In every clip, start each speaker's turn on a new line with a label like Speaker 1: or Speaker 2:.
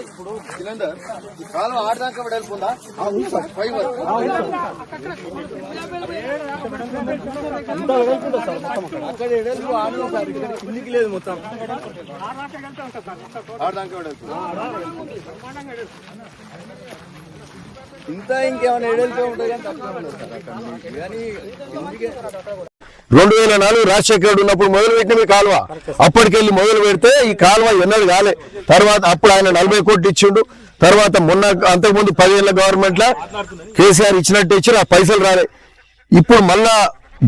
Speaker 1: ఇప్పుడు సిలిండర్ ఈ కాలం ఆడదాకా వెళ్ళిపోందా
Speaker 2: ఫైబర్ కిందికి లేదు మొత్తం
Speaker 1: ఆడదాకా
Speaker 2: ఇంత ఇంకేమైనా ఎడల్తో ఉంటాయి కానీ సార్ కానీ కిందికి
Speaker 3: రెండు వేల నాలుగు రాజశేఖరుడు ఉన్నప్పుడు మొదలు పెట్టిన ఈ కాలువ. అప్పటికెళ్ళి మొదలు పెడితే ఈ కాలువ ఎన్నడూ కాలే. తర్వాత అప్పుడు ఆయన నలభై కోట్లు ఇచ్చిండు. తర్వాత మొన్న అంతకుముందు పదివేల గవర్నమెంట్ లా కేసీఆర్ ఇచ్చినట్టు ఇచ్చిన ఆ పైసలు రాలే. ఇప్పుడు మళ్ళా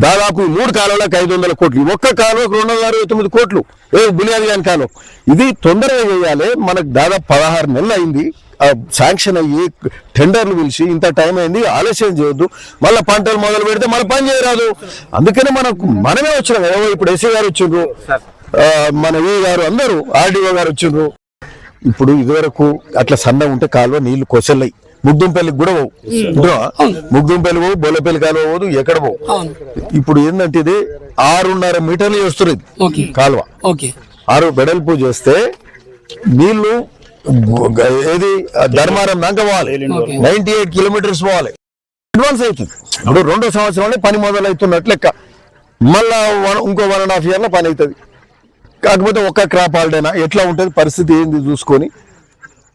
Speaker 3: దాదాపు మూడు కాలంలోకి ఐదు వందల కోట్లు. ఒక్క కాలంలోకి రెండు వందల అరవై తొమ్మిది కోట్లు. ఏ బునియాది కాని కాలం ఇది తొందరగా చేయాలి మనకు దాదాపు పదహారు నెలలు అయింది. శాంక్షన్ అయ్యి టెండర్లు పిలిచి ఇంత టైం అయింది. ఆలస్యం చేయొద్దు. మళ్ళీ పంటలు మొదలు పెడితే మన పని చేయరాదు. అందుకనే మనకు మనమే వచ్చినాం. ఏవో ఇప్పుడు ఎస్సీ గారు వచ్చిండ్రు. మన ఈ గారు అందరూ ఆర్డీఓ గారు వచ్చిండ్రు. ఇప్పుడు ఇదివరకు అట్లా సన్న ఉంటే కాలువ నీళ్ళు కొసల్లయి ముగ్దుంపల్లికి కూడా పోవు. ఇప్పుడు ముగ్దుంపల్లి పోవు బొల్లపల్లి కాలువ పోదు ఎక్కడ పోవు. ఇప్పుడు ఏంటంటే ఇది ఆరున్నర మీటర్లు చేస్తున్నది. కాలువ. ఆరు వెడల్పు చేస్తే నీళ్ళు ఏది ధర్మారం దాకా పోవాలి. నైన్టీ ఎయిట్ కిలోమీటర్స్ పోవాలి. అడ్వాన్స్ అవుతుంది. ఇప్పుడు రెండో సంవత్సరంలో పని మొదలవుతున్నట్లు లెక్క. మళ్ళా ఇంకో వన్ అండ్ హాఫ్ ఇయర్లో పని అవుతుంది. కాకపోతే ఒక్క క్రాప్ హాలిడేనా? ఎట్లా ఉంటుంది? పరిస్థితి ఏంది? చూసుకొని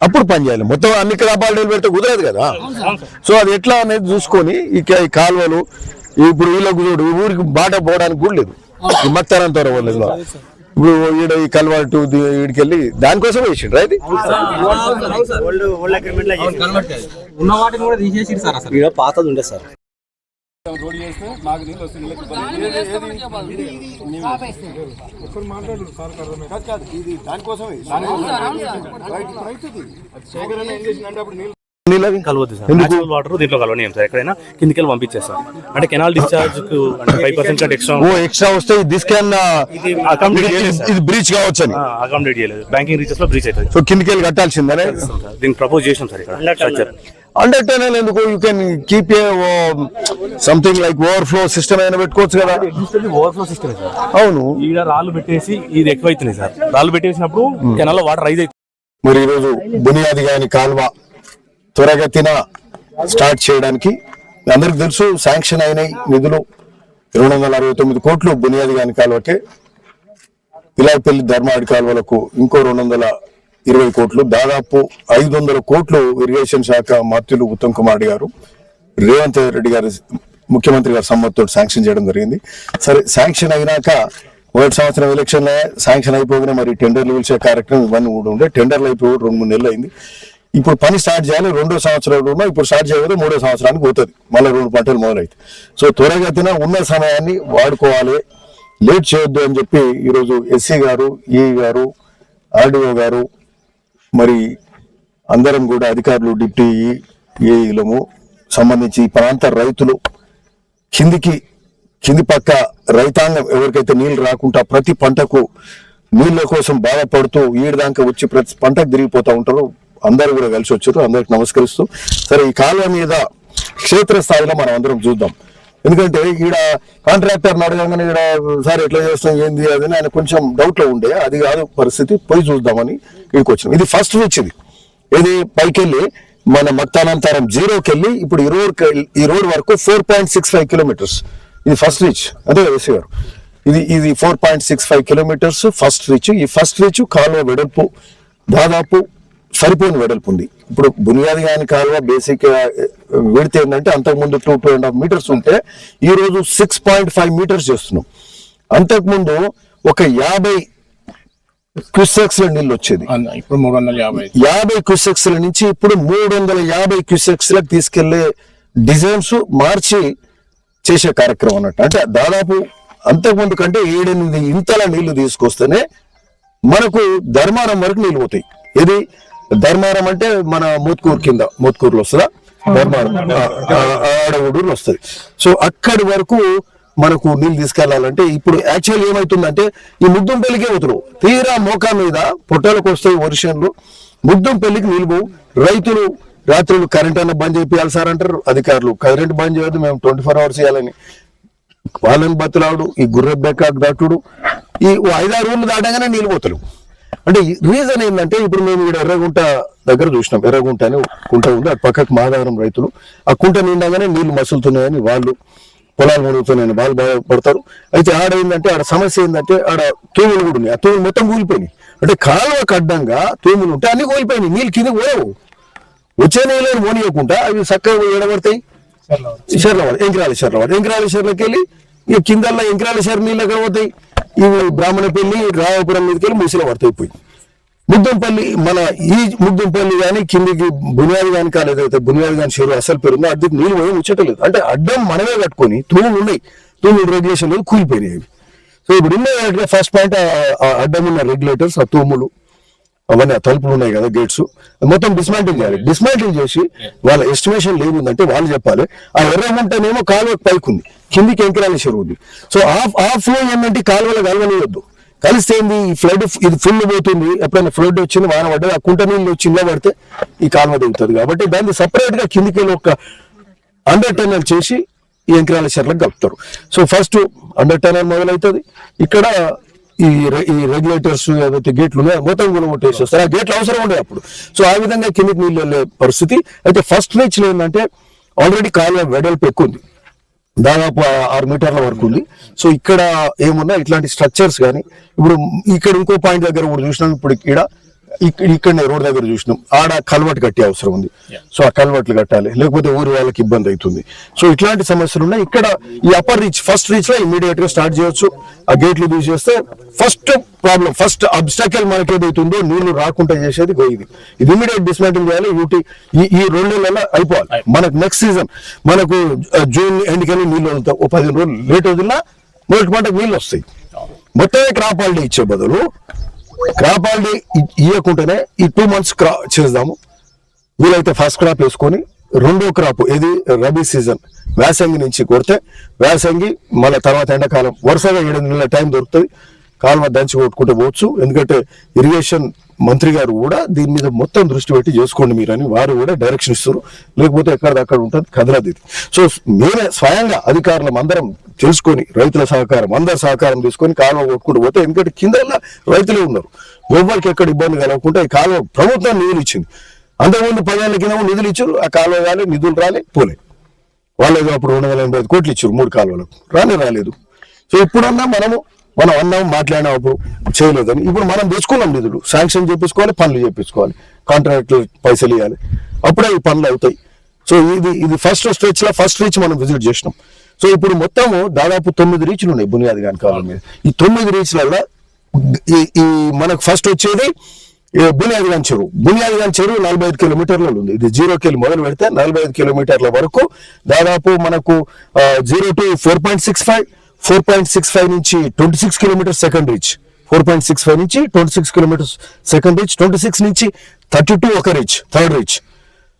Speaker 3: అప్పుడు పని చేయాలి. మొత్తం అన్ని క్రాప్ హాలిడేలు పెడితే కుదరదు కదా. సో అది ఎట్లా అనేది చూసుకొని ఈ క- ఈ కాలువలు ఇప్పుడు వీళ్ళకు చూడు ఈ ఊరికి బాట పోవడానికి కూడా లేదు. ఈ మత్తానంతో వాళ్ళు ఇప్పుడు ఈడ ఈ దానికోసం
Speaker 4: వాటిని కూడా తీసేసి సార్ అసలు.
Speaker 2: ఇక్కడ పాతది ఉండే సార్.
Speaker 1: రోడ్ చేస్తే మాకు నీళ్ళు. ఏది- ఏది- కాదు, కాదు, ఇది దానికోసమే అవుతుంది శేఖరణ ఏం చేసిందంటే అప్పుడు నీళ్ళు
Speaker 3: నీళ్ళవి?
Speaker 5: కలవద్దు సార్. వాటర్ దీంట్లో కలవనీయం సార్. ఎక్కడైనా కిందికి వెళ్ళి పంపించేస్తాం. అంటే కెనాల్ డిశ్చార్జ్కు అంటే ఫైవ్ పర్సెంట్ కంటే ఎక్స్ట్రా
Speaker 3: ఓ ఎక్స్ట్రా వస్తే దిస్ క్యాన్
Speaker 5: ఇది అకామిడేట్ చేయలేదు సార్.
Speaker 3: ఇది బ్రీచ్ కావచ్చు అని
Speaker 5: అకామిడేట్ చేయలేదు. బ్యాంకింగ్ రీచెస్లో బ్రీచ్ అవుతుంది.
Speaker 3: సో కిందికి వెళ్ళి కట్టాల్సిందనే
Speaker 5: సార్. దీన్ని ప్రపోజ్ చేసాం సార్ ఇక్కడ. స్ట్రక్చర్
Speaker 3: అండర్ టెనల్ ఎందుకు? You can keep a something like overflow system అయినా పెట్టుకోవచ్చు కదా.
Speaker 5: Overflow system sir.
Speaker 3: అవును.
Speaker 5: ఈడ రాళ్ళు పెట్టేసి ఇది ఎక్కువ అవుతుంది సార్. రాళ్ళు పెట్టేసినప్పుడు కెనాల్లో వాటర్ రైజ్ అవుతుంది.
Speaker 3: మరి ఈరోజు బునియాది గాని కాల్వ త్వరగతిన స్టార్ట్ చేయడానికి అందరికి తెలుసు శాంక్షన్ అయినాయి నిధులు రెండు వందల అరవై తొమ్మిది కోట్లు బునియాది గాని కాలువకే ఇలాపల్లి ధర్మాడి కాలువలకు ఇంకో రెండు వందల ఇరవై కోట్లు దాదాపు ఐదు వందల కోట్లు ఇరిగేషన్ శాఖ మంత్రులు ఉత్తమ్ కుమార్ గారు రేవంత్ రెడ్డి గారి ముఖ్యమంత్రి గారి సమ్మతితో శాంక్షన్ చేయడం జరిగింది. సరే శాంక్షన్ అయినాక మొదటి సంవత్సరం ఎలక్షన్ శాంక్షన్ అయిపోగానే మరి టెండర్లు పిలిచే కార్యక్రమం ఇవన్నీ కూడా ఉండే. టెండర్లు అయిపోయి రెండు మూడు నెలలు అయింది. ఇప్పుడు పని స్టార్ట్ చేయాలి రెండో సంవత్సరంలో ఇప్పుడు స్టార్ట్ చేయకపోతే మూడో సంవత్సరానికి పోతుంది. మళ్ళీ రెండు పంటలు మొదలైతే సో త్వరగతిన ఉన్న సమయాన్ని వాడుకోవాలి. లేట్ చేయొద్దు అని చెప్పి ఈరోజు ఎస్సీ గారు ఈ గారు ఆర్డీఓ గారు మరి అందరం కూడా అధికారులు డిప్యూటీ ఏఈలము సంబంధించి ప్రాంత రైతులు కిందికి కింది పక్క రైతాంగం ఎవరికైతే నీళ్ళు రాకుండా ప్రతి పంటకు నీళ్ళ కోసం బాధపడుతూ ఈడదాకా వచ్చి ప్రతి పంటకు తిరిగిపోతూ ఉంటారు అందరూ కూడా కలిసి వచ్చారు. అందరికి నమస్కరిస్తూ సరే ఈ కాలువ మీద క్షేత్ర స్థాయిలో మనం అందరం చూద్దాం. ఎందుకంటే ఈడ కాంట్రాక్టర్ అడగంగానే ఈడ సార్ ఎట్లా చేస్తాం? ఏంది? అది అని ఆయన కొంచెం డౌట్లో ఉండే. అది కాదు పరిస్థితి. పోయి చూద్దామని ఇక్కడికి వచ్చినాం. ఇది ఫస్ట్ రీచ్ ఇది. ఇది పైకెళ్ళి మన మక్తానంతరం జీరోకి వెళ్ళి ఇప్పుడు ఈ రోడ్ ఈ రోడ్ వరకు four point six five kilometres ఇది ఫస్ట్ రీచ్ అదే కదా ఎస్సీ గారు. ఇది ఇది four point six five kilometres first reach ఈ ఫస్ట్ రీచ్ కాలువ వెడల్పు దాదాపు సరిపోయిన వెడల్పు ఉంది. ఇప్పుడు బునియాది కాని కాలువ బేసిక్ విడితే ఏంటంటే అంతకుముందు two two and half metres ఉంటే ఈ రోజు సిక్స్ పాయింట్ ఫైవ్ మీటర్స్ చేస్తున్నాం. అంతకుముందు ఒక యాభై క్యూసెక్స్లో నీళ్ళు వచ్చేది.
Speaker 2: ఇప్పుడు మూడు వందల యాభై.
Speaker 3: యాభై క్యూసెక్స్ నుంచి ఇప్పుడు మూడు వందల యాభై క్యూసెక్స్లకు తీసుకెళ్ళే డిజైన్స్ మార్చి చేసే కార్యక్రమం అన్నట్టు. అంటే దాదాపు అంతకుముందు కంటే ఏడెనిమిది ఇంతల నీళ్ళు తీసుకొస్తేనే మనకు ధర్మారం వరకు నీళ్ళు పోతాయి. ఇది ధర్మారం అంటే మన మోత్కూరు కింద మోత్కూరులో వస్తుందా? ధర్మారం ఆడగూడూరులో వస్తుంది. సో అక్కడి వరకు మనకు నీళ్ళు తీసుకెళ్ళాలంటే ఇప్పుడు యాక్చువల్ ఏమైతుందంటే ఈ ముద్దం పెళ్ళికే పోతున్నారు తీరా మోకా మీద పొట్టాలకు వస్తాయి వర్షంలో ముద్దం పెళ్ళికి పోవు. రైతులు రాత్రులు కరెంట్ అన్న బంద్ చేయాలి సార్ అంటారు అధికారులు. కరెంట్ బంద్ చేయొద్దు మేము ట్వంటీ ఫోర్ అవర్స్ చేయాలని. వాళ్ళని బతులాడు ఈ గుర్రె బెక్కాకు దాటుడు. ఈ ఐదారు ఊళ్ళు దాటగానే నీళ్ళు పోతలు అంటే రీజన్ ఏంటంటే ఇప్పుడు మేము ఇక్కడ ఎర్రగుంట దగ్గర చూసినాం. ఎర్రగుంట అని కుంట ఉంది. అటు పక్కకు మాదావరం రైతులు. ఆ కుంట నిండగానే నీళ్ళు మసులుతున్నాయని వాళ్ళు పొలాలు మునుగుతున్నాయని వాళ్ళు బాధపడతారు అయితే ఆడ ఏంటంటే ఆడ సమస్య ఏంటంటే ఆడ తూములు కూడా ఉన్నాయి. ఆ తూములు మొత్తం కూలిపోయినాయి. అంటే కాలువకు అడ్డంగా తూములు ఉంటే అన్ని కూలిపోయినాయి. నీళ్ళు కింద పోయావు వచ్చే నీళ్ళు పోనీయకుండా అవి చక్కగా ఎడబడతాయి. షర్లవాడ ఎంకరాల షర్లవాడ ఎంకరాల షర్లకి వెళ్ళి ఇక కిందల్లా ఎంకరాల షర్ నీళ్ళు ఎక్కడ పోతాయి. ఇవి బ్రాహ్మణపల్లి రావపురం మీదకి వెళ్ళి ముసిలో పడతాయి ముద్దంపల్లి మన ఈ ముద్దంపల్లి కానీ కిందికి బునియాది కానీ కాలేదైతే బునియాది కానీ చెరువు అసలు పెరుందో అది నీళ్ళు పోయి ముచ్చటలేదు అంటే అడ్డం మనమే కట్టుకొని తూములు ఉన్నాయి. తూములు రెగ్యులేషన్ లేదు కూలిపోయినాయి సో ఇప్పుడు ఉన్న ఫస్ట్ పాయింట్ అడ్డం ఉన్న రెగ్యులేటర్స్ ఆ తూములు అవన్నీ తలుపులు ఉన్నాయి కదా గేట్స్ మొత్తం డిస్మాంటిల్ చేయాలి. డిస్మాంటిల్ చేసి వాళ్ళ ఎస్టిమేషన్ లేవుందంటే వాళ్ళు చెప్పాలి. ఆ ఎర్రగుంటనేమో కాలువ పైకి ఉంది కిందికి ఎంకరాల చెరువు ఉంది సో ఆఫ్ ఆ ఫ్లో ఏంటంటే కాలువలు కలవనియొద్దు కలిస్తే ఏంది? ఈ ఫ్లడ్ ఇది ఫుల్ పోతుంది. ఎప్పుడైనా ఫ్లడ్ వచ్చింది వాన పడ్డది? ఆ కుంట నీళ్ళు వచ్చి పడితే ఈ కాలువ దిగుతుంది. కాబట్టి దాన్ని సపరేట్గా కిందికి వెళ్ళి ఒక అండర్ టనల్ చేసి ఈ ఎంకరాల చెర్లకు కలుపుతారు. సో ఫస్ట్ అండర్ టనల్ మొదలవుతుంది. ఇక్కడ ఈ రె- ఈ రెగ్యులేటర్స్ ఏదైతే గేట్లు ఉన్నాయో? మొత్తం గుణముట్టేసేస్తారు ఆ గేట్లు అవసరం ఉండే అప్పుడు. సో ఆ విధంగా కిందికి నీళ్ళు వెళ్ళే పరిస్థితి. అయితే ఫస్ట్ రీచ్ ఏంటంటే ఆల్రెడీ కాలువ వెడల్పు ఎక్కువ ఉంది. దాదాపు ఆరు మీటర్ల వరకు ఉంది. సో ఇక్కడ ఏమున్నా ఇట్లాంటి స్ట్రక్చర్స్ కానీ ఇప్పుడు ఇక్కడ ఇంకో పాయింట్ దగ్గర కూడా చూసినాం. ఇప్పుడు ఇక్కడ ఇక్కడనే రోడ్ దగ్గర చూసినాం. ఆడ కల్వర్ట్ కట్టే అవసరం ఉంది. సో ఆ కల్వర్ట్లు కట్టాలి. లేకపోతే ఊరి వాళ్ళకి ఇబ్బంది అవుతుంది. సో ఇట్లాంటి సమస్యలు ఉన్నాయి. ఇక్కడ ఈ అప్పర్ రీచ్ ఫస్ట్ రీచ్లో ఇమీడియట్గా స్టార్ట్ చేయొచ్చు. ఆ గేట్లు తీసేస్తే ఫస్ట్ ప్రాబ్లం ఫస్ట్ అబ్స్టాకల్ మనకి ఏదైతుందో నీళ్ళు రాకుండా చేసేది ఇది. ఇది ఇమీడియట్ డిస్మాంటిల్ చేయాలి. యూటీ ఈ ఈ రెండు నెలల అయిపోవాలి మనకు నెక్స్ట్ సీజన్ మనకు జూన్ ఎండ్కెళ్ళి నీళ్ళు వదులుతాం ఓ పదిహేను రోజులు లేట్ వదిలినా మొదటి పంటకు నీళ్ళు వస్తాయి. మొత్తమే క్రాప్ హాలిడే ఇచ్చే బదులు క్రాప్ ఆల్రెడీ ఇవ్వకుంటేనే ఇవ్వకుండానే ఈ టూ మంత్స్ క్రా చేద్దాము. వీలైతే ఫస్ట్ క్రాప్ వేసుకొని రెండో క్రాప్ ఇది రబీ సీజన్ వేసంగి నుంచి కొడితే వేసంగి మళ్ళీ తర్వాత ఎండాకాలం వరుసగా ఏడు నెలల టైం దొరుకుతుంది. కాలువ దంచి కొట్టుకుంటూ పోవచ్చు. ఎందుకంటే ఇరిగేషన్ మంత్రి గారు కూడా దీని మీద మొత్తం దృష్టి పెట్టి చేసుకోండి మీరు అని వారు కూడా డైరెక్షన్ ఇస్తారు లేకపోతే ఎక్కడిదక్కడ ఉంటుంది? కదలది సో మేమే స్వయంగా అధికారులం అందరం తెలుసుకొని రైతుల సహకారం అందరి సహకారం తీసుకొని కాలువ కొట్టుకుంటూ పోతే ఎందుకంటే కింద రైతులే ఉన్నారు. ఎవరికి ఎక్కడ ఇబ్బంది కలగకుండా ఈ కాలువ ప్రభుత్వం నిధులు ఇచ్చింది. అంతకుముందు పదేళ్ళ కింద నిధులు ఇచ్చారు. ఆ కాలువ కానీ నిధులు రాలే పోలే. వాళ్ళు అప్పుడు రెండు వేల ఎనభై ఐదు కోట్లు ఇచ్చారు మూడు కాలువలకు. రానే రాలేదు. సో ఇప్పుడన్నా మనము మనం అన్నాం మాట్లాడినప్పుడు చేయలేదని ఇప్పుడు మనం తెచ్చుకున్నాం నిధులు. శాంక్షన్ చేపించుకోవాలి పనులు చేపించుకోవాలి. కాంట్రాక్ట్ పైసలు ఇవ్వాలి. అప్పుడే ఈ పనులు అవుతాయి. సో ఇది ఇది ఫస్ట్ స్ట్రెచ్లో ఫస్ట్ రీచ్ మనం విజిట్ చేసినాం. సో ఇప్పుడు మొత్తము దాదాపు తొమ్మిది రీచ్లు ఉన్నాయి బునియాది గాని కాలం మీద. ఈ తొమ్మిది రీచ్లలో ఈ ఈ మనకు ఫస్ట్ వచ్చేది ఈ బునియాది గాని చెరువు. బునియాది గాని చెరువు నలభై ఐదు కిలోమీటర్లలో ఉంది. ఇది జీరో కిలో మొదలు పెడితే నలభై ఐదు కిలోమీటర్ల వరకు దాదాపు మనకు zero to four point six five four point six five నుంచి twenty six kilometres second reach. Four point six five నుంచి twenty six kilometres second reach. Twenty six నుంచి థర్టీ టూ ఒక రీచ్ థర్డ్ రీచ్.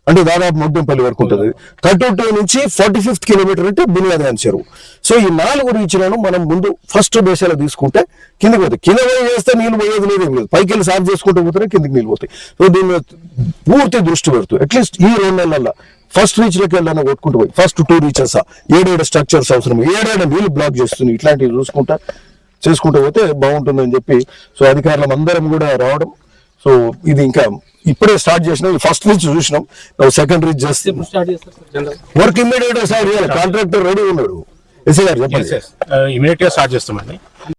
Speaker 3: అంటే దాదాపు మొగ్గంపల్లి వరకు ఉంటుంది. Thirty two నుంచి forty fifth kilometre అంటే బునియాది చెరువు సో ఈ నాలుగు రీచ్లను మనం ముందు ఫస్ట్ దేశాలు తీసుకుంటే కిందకి పోతాయి. కింద పోయి చేస్తే నీళ్ళు పోయేది లేదు లేదు. పైకి వెళ్ళి సాఫ్ చేసుకుంటూ పోతేనే కిందకి నీళ్ళు పోతాయి. సో దీని పూర్తి దృష్టి పెడుతూ అట్లీస్ట్ ఈ రెండు నెలల్లో ఫస్ట్ రీచ్లోకి వెళ్ళాలని కొట్టుకుంటూ పోయి. ఫస్ట్ టూ రీచెస్ ఏడేడు స్ట్రక్చర్స్ అవసరం ఏడేడు నీళ్ళు బ్లాక్ చేస్తుంది. ఇట్లాంటివి చూసుకుంటా చేసుకుంటూ పోతే బాగుంటుందని చెప్పి సో అధికారులం అందరం కూడా రావడం. సో ఇది ఇంకా ఇప్పుడే స్టార్ట్ చేసినాం. ఫస్ట్ రీచ్ చూసినాం. సెకండ్ రీచ్ చేస్తే
Speaker 4: ఎప్పుడు స్టార్ట్ చేస్తారు sir? General
Speaker 3: work immediate sir contractor ready ఉన్నాడు. ఎస్ఐ గారు చెప్పండి.
Speaker 6: ఇమీడియట్గా స్టార్ట్ చేస్తామండి.